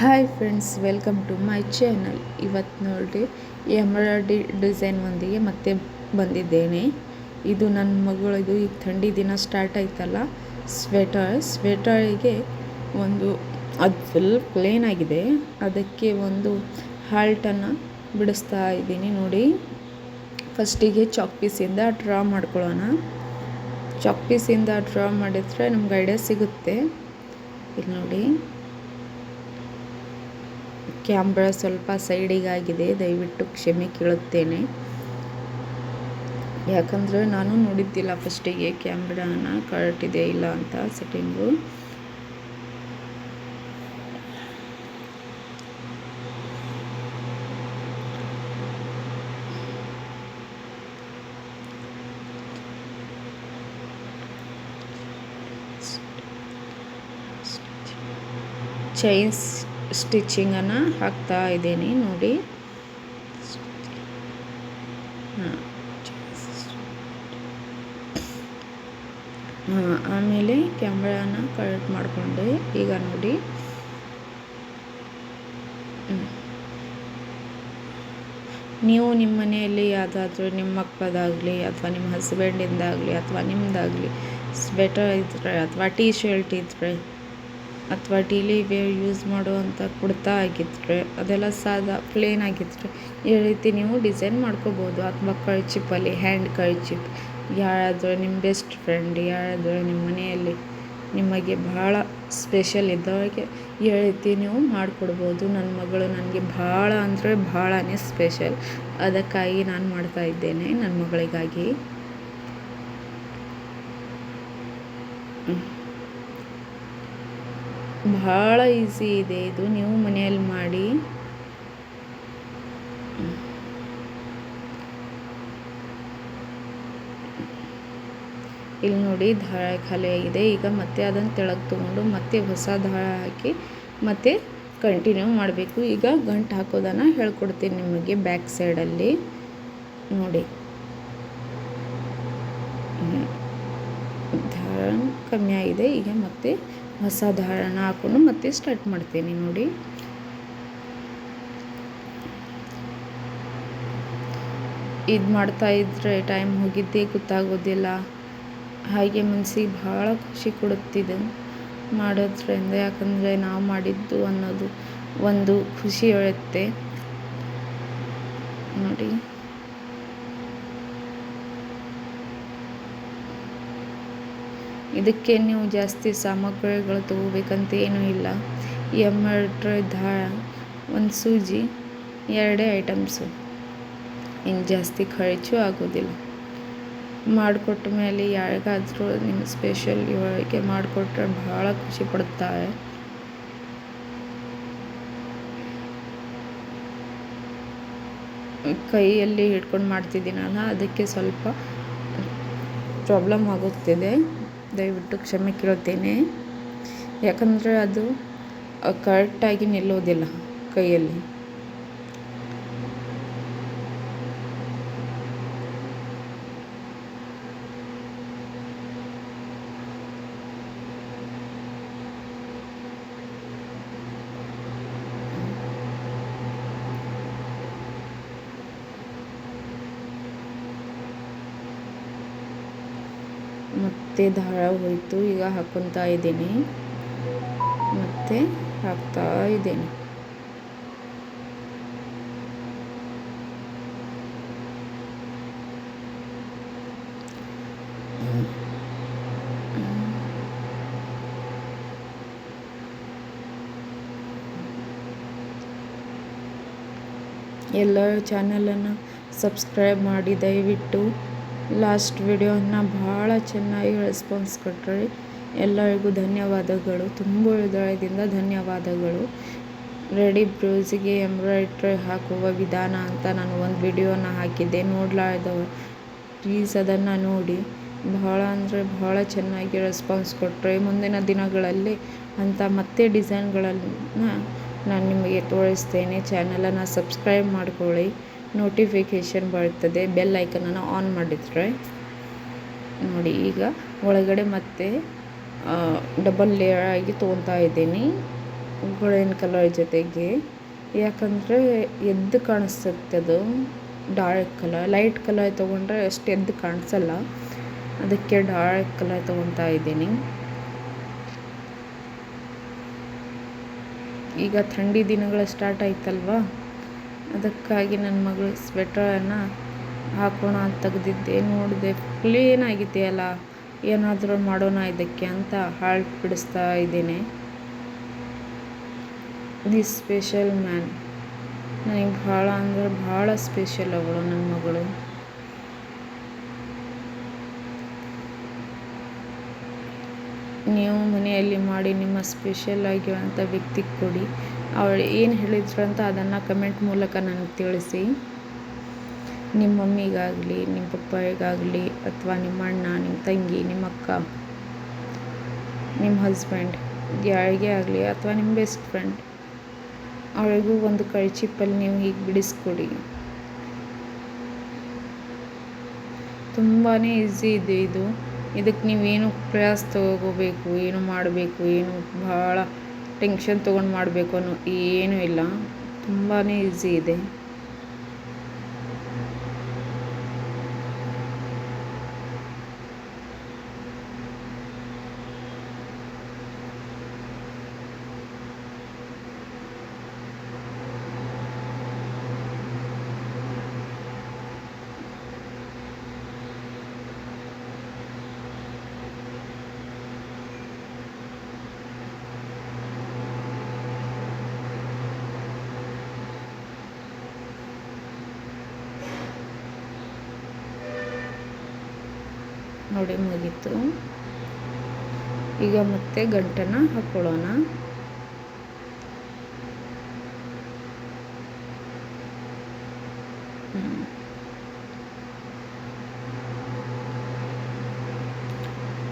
Hi friends welcome to my channel ಇವತ್ತು ನೋಡಿ embroidery design ಒಂದಿಗೆ ಮತ್ತೆ ಬಂದಿದ್ದೇನೆ. ಇದು ನನ್ನ ಮಗಳದು ಈಗ ಥಂಡಿ ದಿನ ಸ್ಟಾರ್ಟ್ ಆಯ್ತಲ್ಲ ಸ್ವೆಟರ್ ಸ್ವೆಟರಿಗೆ ಒಂದು, ಅದು ಫುಲ್ ಪ್ಲೇನ್ ಆಗಿದೆ. ಅದಕ್ಕೆ ಒಂದು ಹಾಲ್ಟನ್ನು ಬಿಡಿಸ್ತಾ ಇದ್ದೀನಿ ನೋಡಿ. ಫಸ್ಟಿಗೆ ಚಾಕ್ ಪೀಸಿಂದ ಡ್ರಾ ಮಾಡ್ಕೊಳ್ಳೋಣ. ಚಾಕ್ ಪೀಸಿಂದ ಡ್ರಾ ಮಾಡಿದರೆ ನಮ್ಗೆ ಐಡಿಯಾ ಸಿಗುತ್ತೆ. ಇಲ್ಲಿ ನೋಡಿ. ಕ್ಯಾಮ್ರಾ ಸ್ವಲ್ಪ ಸೈಡಿಗಾಗಿದೆ, ದಯವಿಟ್ಟು ಕ್ಷಮೆ ಕೇಳುತ್ತೇನೆ. ಯಾಕಂದರೆ ನಾನು ನೋಡಿದ್ದಿಲ್ಲ ಫಸ್ಟಿಗೆ ಕ್ಯಾಮ್ರಾನ ಕರೆಕ್ಟ್ ಇದೆ ಇಲ್ಲ ಅಂತ ಸೆಟ್ಟಿಂಗು. ಚೈನ್ಸ್ ಸ್ಟಿಚಿಂಗನ್ನು ಹಾಕ್ತಾ ಇದ್ದೀನಿ, ನೋಡಿ. ಆಮೇಲೆ ಕ್ಯಾಮ್ರಾನ ಕರೆಕ್ಟ್ ಮಾಡಿಕೊಂಡೆ. ಈಗ ನೋಡಿ. ನೀವು ನಿಮ್ಮ ಮನೆಯಲ್ಲಿ ಯಾವುದಾದ್ರೂ ನಿಮ್ಮ ಮಕ್ಕಳದಾಗಲಿ ಅಥವಾ ನಿಮ್ಮ ಹಸ್ಬೆಂಡಿಂದಾಗಲಿ ಅಥವಾ ನಿಮ್ಮದಾಗಲಿ ಸ್ವೆಟರ್ ಇದ್ದರೆ ಅಥವಾ ಟೀ ಶರ್ಟ್ ಇದ್ದರೆ ಅಥವಾ ಡೈಲಿ ವೇರ್ ಯೂಸ್ ಮಾಡುವಂಥ ಕುಡ್ತಾ ಆಗಿದ್ದರೆ ಅದೆಲ್ಲ ಸಾದಾ ಪ್ಲೇನ್ ಆಗಿದ್ದರೆ ಈ ರೀತಿ ನೀವು ಡಿಸೈನ್ ಮಾಡ್ಕೋಬೋದು. ಅಥವಾ ಕರ್ಚಿಪ್ಪಲ್ಲಿ ಹ್ಯಾಂಡ್ ಕರ್ಚಿಪ್. ಯಾರಾದರೂ ನಿಮ್ಮ ಬೆಸ್ಟ್ ಫ್ರೆಂಡ್, ಯಾರಾದರೂ ನಿಮ್ಮ ಮನೆಯಲ್ಲಿ ನಿಮಗೆ ಭಾಳ ಸ್ಪೆಷಲ್ ಇದ್ದವರಿಗೆ ಈ ರೀತಿ ನೀವು ಮಾಡಿಕೊಡ್ಬೋದು. ನನ್ನ ಮಗಳು ನನಗೆ ಭಾಳ ಅಂದರೆ ಭಾಳನೇ ಸ್ಪೆಷಲ್. ಅದಕ್ಕಾಗಿ ನಾನು ಮಾಡ್ತಾ ಇದ್ದೇನೆ ನನ್ನ ಮಗಳಿಗಾಗಿ. ಭಾಳ ಈಸಿ ಇದೆ ಇದು. ನೀವು ಮನೆಯಲ್ಲಿ ಮಾಡಿ. ಇಲ್ಲಿ ನೋಡಿ ದಾಳ ಖಾಲಿ ಆಗಿದೆ. ಈಗ ಮತ್ತೆ ಅದನ್ನು ತೆಳಗೆ ತೊಗೊಂಡು ಮತ್ತೆ ಹೊಸ ದಾಳ ಹಾಕಿ ಮತ್ತೆ ಕಂಟಿನ್ಯೂ ಮಾಡಬೇಕು. ಈಗ ಗಂಟು ಹಾಕೋದನ್ನು ಹೇಳ್ಕೊಡ್ತೀನಿ ನಿಮಗೆ ಬ್ಯಾಕ್ ಸೈಡಲ್ಲಿ ನೋಡಿ. ದಾಳ ಕಮ್ಮಿ ಆಗಿದೆ. ಈಗ ಮತ್ತೆ ಹೊಸ ದಾರನ ಹಾಕೊಂಡು ಮತ್ತೆ ಸ್ಟಾರ್ಟ್ ಮಾಡ್ತೀನಿ ನೋಡಿ. ಇದು ಮಾಡ್ತಾ ಇದ್ದರೆ ಟೈಮ್ ಹೋಗಿದ್ದೇ ಗೊತ್ತಾಗೋದಿಲ್ಲ. ಹಾಗೆ ಮನಸ್ಸಿಗೆ ಭಾಳ ಖುಷಿ ಕೊಡುತ್ತಿದೆ ಮಾಡೋದ್ರಿಂದ, ಯಾಕಂದರೆ ನಾವು ಮಾಡಿದ್ದು ಅನ್ನೋದು ಒಂದು ಖುಷಿ ಹೇಳುತ್ತೆ ನೋಡಿ. ಇದಕ್ಕೆ ನೀವು ಜಾಸ್ತಿ ಸಾಮಗ್ರಿಗಳು ತಗೋಬೇಕಂತ ಏನೂ ಇಲ್ಲ. ಎಂಬ್ರಾಯ್ಡ್ರಿ ದಾಳ, ಒಂದು ಸೂಜಿ, ಎರಡೇ ಐಟಮ್ಸು. ಇನ್ನು ಜಾಸ್ತಿ ಖರ್ಚು ಆಗೋದಿಲ್ಲ. ಮಾಡಿಕೊಟ್ಟ ಮೇಲೆ ಯಾರಿಗಾದರೂ ನಿಮ್ಮ ಸ್ಪೆಷಲ್ ಇವರಿಗೆ ಮಾಡಿಕೊಟ್ರೆ ಭಾಳ ಖುಷಿ ಪಡ್ತಾರೆ. ಕೈಯಲ್ಲಿ ಹಿಡ್ಕೊಂಡು ಮಾಡ್ತಿದ್ದೀನಲ್ಲ, ಅದಕ್ಕೆ ಸ್ವಲ್ಪ ಪ್ರಾಬ್ಲಮ್ ಆಗುತ್ತಿದೆ. ದಯವಿಟ್ಟು ಕ್ಷಮೆ ಕೇಳುತ್ತೇನೆ. ಯಾಕಂದರೆ ಅದು ಕರೆಕ್ಟಾಗಿ ನಿಲ್ಲೋದಿಲ್ಲ ಕೈಯಲ್ಲಿ. ಮತ್ತೆ ದಾರ ಹೋಯಿತು. ಈಗ ಹಾಕ್ಕೊತಾ ಇದ್ದೀನಿ. ಮತ್ತೆ ಹಾಕ್ತಾ ಇದ್ದೀನಿ. ಎಲ್ಲರ ಚಾನಲನ್ನು ಸಬ್ಸ್ಕ್ರೈಬ್ ಮಾಡಿ ದಯವಿಟ್ಟು. ಲಾಸ್ಟ್ ವಿಡಿಯೋನ ಭಾಳ ಚೆನ್ನಾಗಿ ರೆಸ್ಪಾನ್ಸ್ ಕೊಟ್ಟರೆ ಎಲ್ಲರಿಗೂ ಧನ್ಯವಾದಗಳು. ತುಂಬ ಹೃದಯದಿಂದ ಧನ್ಯವಾದಗಳು. ರೆಡಿ ಬ್ಲೌಸಿಗೆ ಎಂಬ್ರಾಯ್ಡ್ರಿ ಹಾಕುವ ವಿಧಾನ ಅಂತ ನಾನು ಒಂದು ವಿಡಿಯೋನ ಹಾಕಿದ್ದೆ. ನೋಡಲಾರ್ದವರು ಪ್ಲೀಸ್ ಅದನ್ನು ನೋಡಿ. ಬಹಳ ಅಂದರೆ ಬಹಳ ಚೆನ್ನಾಗಿ ರೆಸ್ಪಾನ್ಸ್ ಕೊಟ್ಟರೆ ಮುಂದಿನ ದಿನಗಳಲ್ಲಿ ಅಂಥ ಮತ್ತೆ ಡಿಸೈನ್ಗಳನ್ನು ನಾನು ನಿಮಗೆ ತೋರಿಸ್ತೇನೆ. ಚಾನಲನ್ನು ಸಬ್ಸ್ಕ್ರೈಬ್ ಮಾಡ್ಕೊಳ್ಳಿ. ನೋಟಿಫಿಕೇಷನ್ ಬರ್ತದೆ. ಬೆಲ್ ಐಕನನ್ನು ಆನ್ ಮಾಡಿದರೆ. ನೋಡಿ, ಈಗ ಒಳಗಡೆ ಮತ್ತೆ ಡಬಲ್ ಲೇಯರ್ ಆಗಿ ತೊಗೊತಾ ಇದ್ದೀನಿ. ಗೋಲ್ಡನ್ ಕಲರ್ ಜೊತೆಗೆ. ಯಾಕಂದರೆ ಎದ್ದು ಕಾಣಿಸುತ್ತೆ ಅದು. ಡಾರ್ಕ್ ಕಲರ್ ಲೈಟ್ ಕಲರ್ ತೊಗೊಂಡ್ರೆ ಅಷ್ಟು ಎದ್ದು ಕಾಣಿಸಲ್ಲ. ಅದಕ್ಕೆ ಡಾರ್ಕ್ ಕಲರ್ ತೊಗೊತಾ ಇದ್ದೀನಿ. ಈಗ ಥಂಡಿ ದಿನಗಳು ಸ್ಟಾರ್ಟ್ ಆಯ್ತಲ್ವಾ? ಅದಕ್ಕಾಗಿ ನನ್ನ ಮಗಳು ಸ್ವೆಟರನ್ನು ಹಾಕೋಣ ಅಂತ ತೆಗೆದಿದ್ದೆ. ನೋಡಿದೆ ಕ್ಲೀನ್ ಆಗಿದೆಯಲ್ಲ ಏನಾದರೂ ಮಾಡೋಣ ಇದಕ್ಕೆ ಅಂತ ಹಾಲ್ಟ್ ಬಿಡಿಸ್ತಾ ಇದ್ದೀನಿ. ದಿ ಸ್ಪೆಷಲ್ ಮ್ಯಾನ್ ನನಗೆ ಭಾಳ ಅಂದರೆ ಭಾಳ ಸ್ಪೆಷಲ್ ಅವಳು ನನ್ನ ಮಗಳು. ನೀವು ಮನೆಯಲ್ಲಿ ಮಾಡಿ ನಿಮ್ಮ ಸ್ಪೆಷಲ್ ಆಗಿರುವಂಥ ವ್ಯಕ್ತಿಗೆ ಕೊಡಿ. ಅವಳು ಏನು ಹೇಳಿದ್ರು ಅಂತ ಅದನ್ನು ಕಮೆಂಟ್ ಮೂಲಕ ನನಗೆ ತಿಳಿಸಿ. ನಿಮ್ಮ ಮಮ್ಮಿಗಾಗಲಿ, ನಿಮ್ಮ ಪಪ್ಪಾಯಿಗಾಗಲಿ ಅಥವಾ ನಿಮ್ಮ ಅಣ್ಣ, ನಿಮ್ಮ ತಂಗಿ, ನಿಮ್ಮ ಅಕ್ಕ, ನಿಮ್ಮ ಹಸ್ಬೆಂಡ್ ಯಾರಿಗೇ ಆಗಲಿ ಅಥವಾ ನಿಮ್ಮ ಬೆಸ್ಟ್ ಫ್ರೆಂಡ್ ಅವಳಿಗೂ ಒಂದು ಕಳ್ಚಿಪ್ಪಲ್ಲಿ ನೀವು ಹೀಗೆ ಬಿಡಿಸ್ಕೊಡಿ. ತುಂಬಾ ಈಸಿ ಇದೆ ಇದು. ಇದಕ್ಕೆ ನೀವೇನು ಪ್ರಯಾಸ ತಗೋಬೇಕು, ಏನು ಮಾಡಬೇಕು, ಏನು ಭಾಳ ಟೆನ್ಷನ್ ತೊಗೊಂಡು ಮಾಡಬೇಕು ಅನ್ನೋ ಏನೂ ಇಲ್ಲ. ತುಂಬಾ ಈಸಿ ಇದೆ. ನೋಡಿ ಮುಗೀತು. ಈಗ ಮತ್ತೆ ಗಂಟನ ಹಾಕ್ಕೊಳ್ಳೋಣ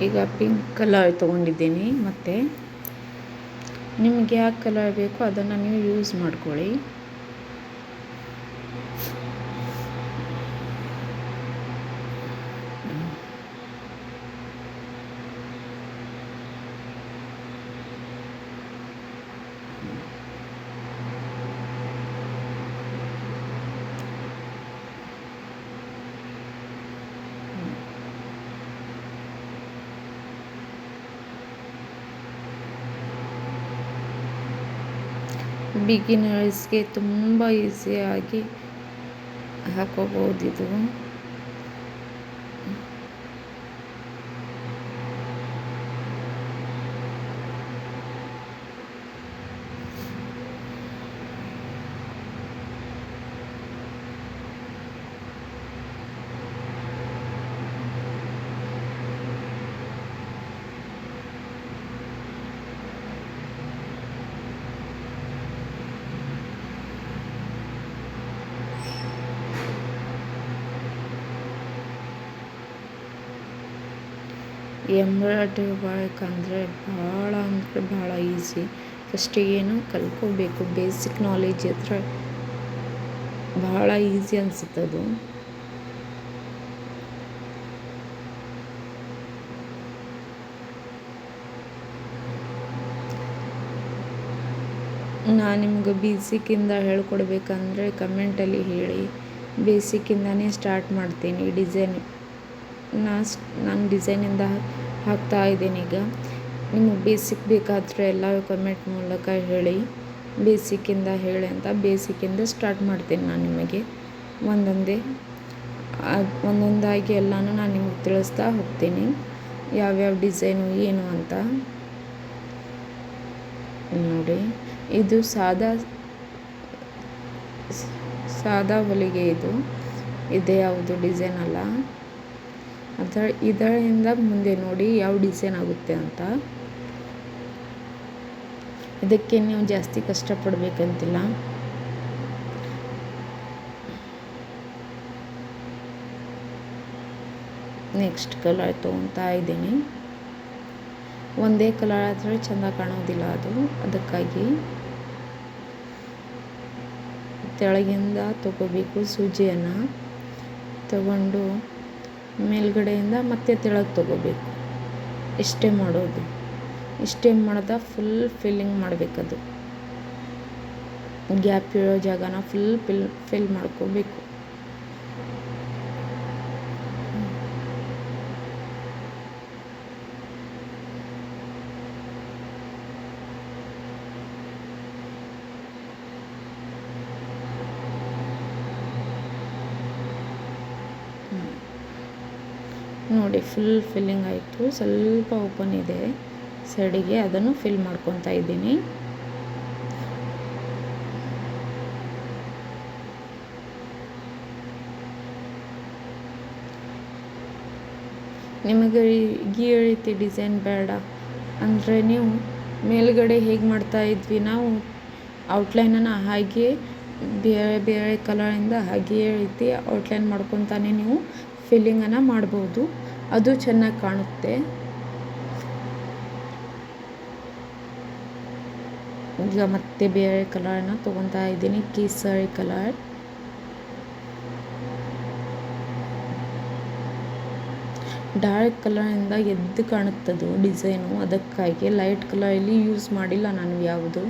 ಈಗ ಪಿಂಕ್ ಕಲರ್ ತೊಗೊಂಡಿದ್ದೀನಿ ಮತ್ತು. ನಿಮಗೆ ಯಾವ ಕಲರ್ ಬೇಕೋ ಅದನ್ನು ನೀವು ಯೂಸ್ ಮಾಡ್ಕೊಳ್ಳಿ. ಬಿಗಿನರ್ಸ್ಗೆ ತುಂಬ ಈಸಿಯಾಗಿ ಹಾಕೋಬೋದು ಇದು. ಎಂಬ್ರಾಯ್ಡ್ರಿ ಅಂದರೆ ಭಾಳ ಅಂದರೆ ಭಾಳ ಈಸಿ. ಫಸ್ಟಿಗೇನು ಕಲ್ತ್ಕೋಬೇಕು. ಬೇಸಿಕ್ ನಾಲೆಜ್ ಹತ್ರ ಭಾಳ ಈಸಿ ಅನಿಸುತ್ತೆ ಅದು. ನಾನು ನಿಮ್ಗೆ ಬೇಸಿಕ್ಕಿಂದ ಹೇಳ್ಕೊಡ್ಬೇಕಂದ್ರೆ ಕಮೆಂಟಲ್ಲಿ ಹೇಳಿ. ಬೇಸಿಕ್ಕಿಂದನೇ ಸ್ಟಾರ್ಟ್ ಮಾಡ್ತೀನಿ. ಡಿಸೈನ್ ನಾ ನಾನು ಡಿಸೈನಿಂದ ಹಾಕ್ತಾ ಇದ್ದೀನಿ ಈಗ. ನಿಮಗೆ ಬೇಸಿಕ್ ಬೇಕಾದರೆ ಎಲ್ಲ ಕಮೆಂಟ್ ಮೂಲಕ ಹೇಳಿ. ಬೇಸಿಕ್ಕಿಂದ ಹೇಳಿ ಅಂತ ಬೇಸಿಕ್ಕಿಂದ ಸ್ಟಾರ್ಟ್ ಮಾಡ್ತೀನಿ ನಾನು ನಿಮಗೆ. ಒಂದೊಂದೇ ಒಂದೊಂದಾಗಿ ಎಲ್ಲನೂ ನಾನು ನಿಮಗೆ ತಿಳಿಸ್ತಾ ಹೋಗ್ತೀನಿ. ಯಾವ್ಯಾವ ಡಿಸೈನು ಏನು ಅಂತ. ನೋಡಿ, ಇದು ಸಾದಾ ಸಾದಾ ಹೊಲಿಗೆ ಇದು. ಇದೆ ಯಾವುದು ಡಿಸೈನ್ ಅಲ್ಲ. ಅದರ ಇದರಿಂದ ಮುಂದೆ ನೋಡಿ ಯಾವ ಡಿಸೈನ್ ಆಗುತ್ತೆ ಅಂತ. ಇದಕ್ಕೆ ನೀವು ಜಾಸ್ತಿ ಕಷ್ಟಪಡಬೇಕಂತಿಲ್ಲ. ನೆಕ್ಸ್ಟ್ ಕಲರ್ ತೊಗೊತಾ ಇದ್ದೀನಿ. ಒಂದೇ ಕಲರ್ ಆದರೆ ಚೆಂದ ಕಾಣೋದಿಲ್ಲ ಅದು. ಅದಕ್ಕಾಗಿ ತೆಳಗಿಂದ ತಗೋಬೇಕು ಸೂಜಿಯನ್ನು. ತಗೊಂಡು ಮೇಲ್ಗಡೆಯಿಂದ ಮತ್ತೆ ತೆಳಗೆ ತೊಗೋಬೇಕು. ಇಷ್ಟೇ ಮಾಡೋದು. ಇಷ್ಟೇ ಮಾಡ್ದೆ ಫುಲ್ ಫಿಲ್ಲಿಂಗ್ ಮಾಡಬೇಕದು. ಗ್ಯಾಪ್ ಇರೋ ಜಾಗನ ಫುಲ್ ಫಿಲ್ ಫಿಲ್ ಮಾಡ್ಕೋಬೇಕು. ಫುಲ್ ಫಿಲ್ಲಿಂಗ್ ಆಯಿತು. ಸ್ವಲ್ಪ ಓಪನ್ ಇದೆ. ಸೈಡಿಗೆ ಅದನ್ನು ಫಿಲ್ ಮಾಡ್ಕೊತಾ ಇದ್ದೀನಿ. ನಿಮಗೆ ಈ ರೀತಿ ಡಿಸೈನ್ ಬೇಡ. ಅಂದರೆ ನೀವು ಮೇಲ್ಗಡೆ ಹೇಗೆ ಮಾಡ್ತಾ ಇದ್ವಿ ನಾವು ಔಟ್ಲೈನನ್ನು ಹಾಗೆ, ಬೇರೆ ಬೇರೆ ಕಲರಿಂದ ಹಾಗೆಯೇ ರೀತಿ ಔಟ್ಲೈನ್ ಮಾಡ್ಕೊತಾನೆ ನೀವು ಫಿಲ್ಲಿಂಗನ್ನು ಮಾಡ್ಬೋದು. ಅದು ಚೆನ್ನಾಗಿ ಕಾಣುತ್ತೆ. ಈಗ ಮತ್ತೆ ಬೇರೆ ಕಲರ್ನ ತೊಗೊತಾ ಇದ್ದೀನಿ, ಕೇಸರಿ ಕಲರ್. ಡಾರ್ಕ್ ಕಲರಿಂದ ಎದ್ದು ಕಾಣುತ್ತದು ಡಿಸೈನು, ಅದಕ್ಕಾಗಿ ಲೈಟ್ ಕಲರಲ್ಲಿ ಯೂಸ್ ಮಾಡಿಲ್ಲ ನಾನು ಯಾವುದು.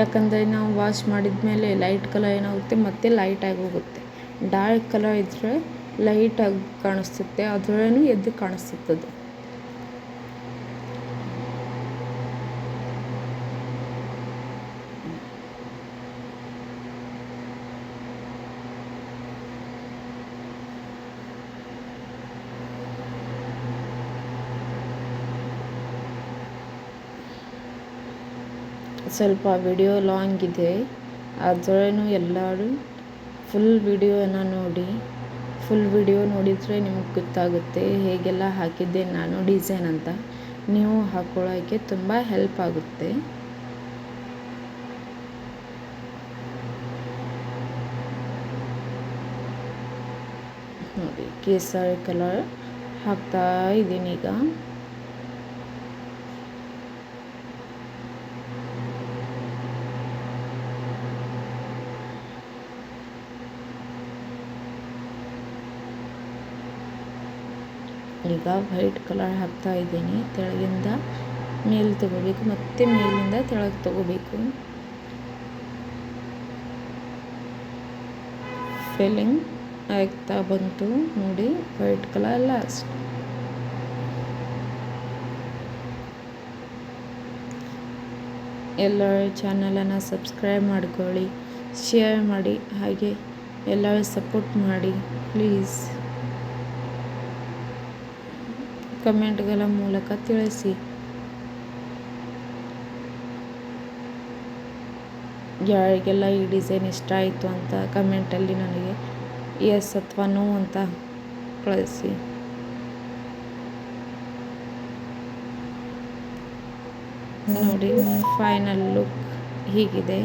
ಯಾಕಂದರೆ ನಾವು ವಾಶ್ ಮಾಡಿದ ಮೇಲೆ ಲೈಟ್ ಕಲರ್ ಏನಾಗುತ್ತೆ, ಮತ್ತೆ ಲೈಟಾಗಿ ಹೋಗುತ್ತೆ. ಡಾರ್ಕ್ ಕಲರ್ ಇದ್ದರೆ ಲೈಟಾಗಿ ಕಾಣಿಸುತ್ತೆ ಅದರಲ್ಲೂ ಎದ್ದು ಕಾಣಿಸುತ್ತದೆ. ಸ್ವಲ್ಪ ವಿಡಿಯೋ ಲಾಂಗ್ ಇದೆ. ಅದರಲ್ಲೂ ಎಲ್ಲರೂ ಫುಲ್ ವಿಡಿಯೋನ ನೋಡಿ ಫುಲ್ ವಿಡಿಯೋ ನೋಡಿದರೆ ನಿಮ್ಗೆ ಗೊತ್ತಾಗುತ್ತೆ ಹೇಗೆಲ್ಲ ಹಾಕಿದ್ದೆ, ನಾನು ಡಿಸೈನ್ ಅಂತ. ನೀವು ಹಾಕ್ಕೊಳ್ಳೋಕ್ಕೆ ತುಂಬ ಹೆಲ್ಪ್ ಆಗುತ್ತೆ. ನೋಡಿ, ಕೇಸರಿ ಕಲರ್ ಹಾಕ್ತಾ ಇದ್ದೀನಿ ಈಗ. ಈಗ ವೈಟ್ ಕಲರ್ ಹಾಕ್ತಾ ಇದ್ದೀನಿ. ತೆಳಗಿಂದ ಮೇಲೆ ತಗೋಬೇಕು. ಮತ್ತೆ ಮೇಲಿಂದ ತೆಳಗೆ ತಗೋಬೇಕು. ಫಿಲ್ಲಿಂಗ್ ಆಗ್ತಾ ಬಂತು. ನೋಡಿ, ವೈಟ್ ಕಲರ್ ಲಾಸ್ಟ್ ಎಲ್ಲರ ಚಾನಲನ್ನು ಸಬ್ಸ್ಕ್ರೈಬ್ ಮಾಡ್ಕೊಳ್ಳಿ ಶೇರ್ ಮಾಡಿ, ಹಾಗೆ ಎಲ್ಲರೂ ಸಪೋರ್ಟ್ ಮಾಡಿ ಪ್ಲೀಸ್ ಕಮೆಂಟ್ಗಳ ಮೂಲಕ ತಿಳಿಸಿ. ಯಾರಿಗೆಲ್ಲ ಈ ಡಿಸೈನ್ ಇಷ್ಟ ಆಯಿತು ಅಂತ ಕಮೆಂಟಲ್ಲಿ ನನಗೆ ಎಸ್ ಅಥವಾ ನೋ ಅಂತ ಕಳಿಸಿ. ನೋಡಿ ಫೈನಲ್ ಲುಕ್ ಹೀಗಿದೆ.